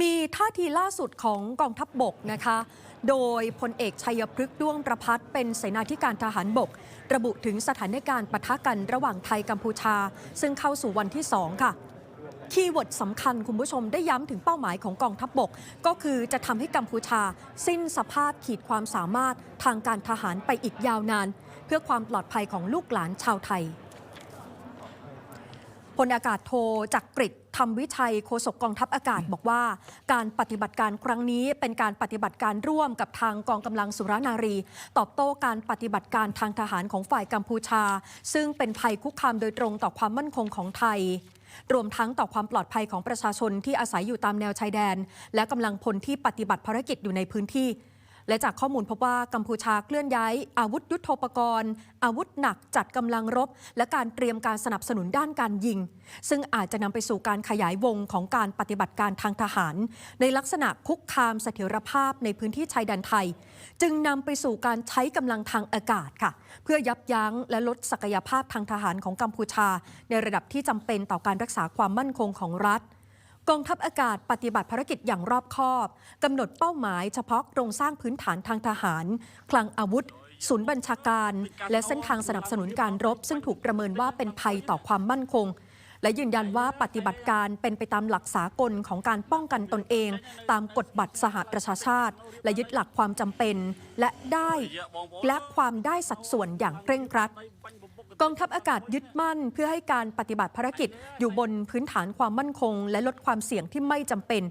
มีท่าทีล่าสุดของกองทัพบบกนะคะ โดยพลเอกชัยพฤกษ์ด้วงประพัฒน์เป็นเสนาธิการทหารบก ระบุถึงสถานการณ์ปะทะกันระหว่างไทยกัมพูชา ซึ่งเข้าสู่วันที่ 2 ค่ะ คีย์เวิร์ดสำคัญคุณผู้ชมได้ย้ำถึงเป้าหมายของกองทัพบบก ก็คือจะทำให้กัมพูชา สิ้นสภาพขีดความสามารถทางการทหารไปอีกยาวนาน เพื่อความปลอดภัยของลูกหลานชาวไทย พลอากาศโทจักกริดธรรมวิชัยโฆษกกองทัพอากาศบอกว่า การปฏิบัติการครั้งนี้เป็นการปฏิบัติการร่วมกับทางกองกำลังสุรนารี ตอบโต้การปฏิบัติการทางทหารของฝ่ายกัมพูชา ซึ่งเป็นภัยคุกคามโดยตรงต่อความมั่นคงของไทย รวมทั้งต่อความปลอดภัยของประชาชนที่อาศัยอยู่ตามแนวชายแดน และกำลังพลที่ปฏิบัติภารกิจอยู่ในพื้นที่ และจากข้อมูลพบว่ากัมพูชาเคลื่อนย้าย อาวุธยุโทโธปกรณ์ อาวุธหนักจัดกำลังรบ และการเตรียมการสนับสนุนด้านการยิง ซึ่งอาจจะนำไปสู่การขยายวงของการปฏิบัติการทางทหาร ในลักษณะคุกคามเสถียรภาพในพื้นที่ชายแดนไทย จึงนำไปสู่การใช้กำลังทางอากาศค่ะ เพื่อยับยั้งและลดศักยภาพทางทหารของกัมพูชา ในระดับที่จำเป็นต่อการรักษาความมั่นคงของรัฐ กองทัพอากาศปฏิบัติภารกิจอย่างรอบคอบกำหนดเป้าหมายเฉพาะโครงสร้างพื้นฐานทางทหาร คลังอาวุธ ศูนย์บัญชาการ และเส้นทางสนับสนุนการรบ ซึ่งถูกประเมินว่าเป็นภัยต่อความมั่นคง และยืนยันว่าปฏิบัติการเป็นไปตามหลักสากลของการป้องกันตนเอง ตามกฎบัตรสหประชาชาติ และยึดหลักความจำเป็น และได้และความได้สัดส่วนอย่างเคร่งครัด กองทัพอากาศยึดมั่นเพื่อให้การปฏิบัติภารกิจอยู่บนพื้นฐานความมั่นคง และลดความเสี่ยงที่ไม่จำเป็น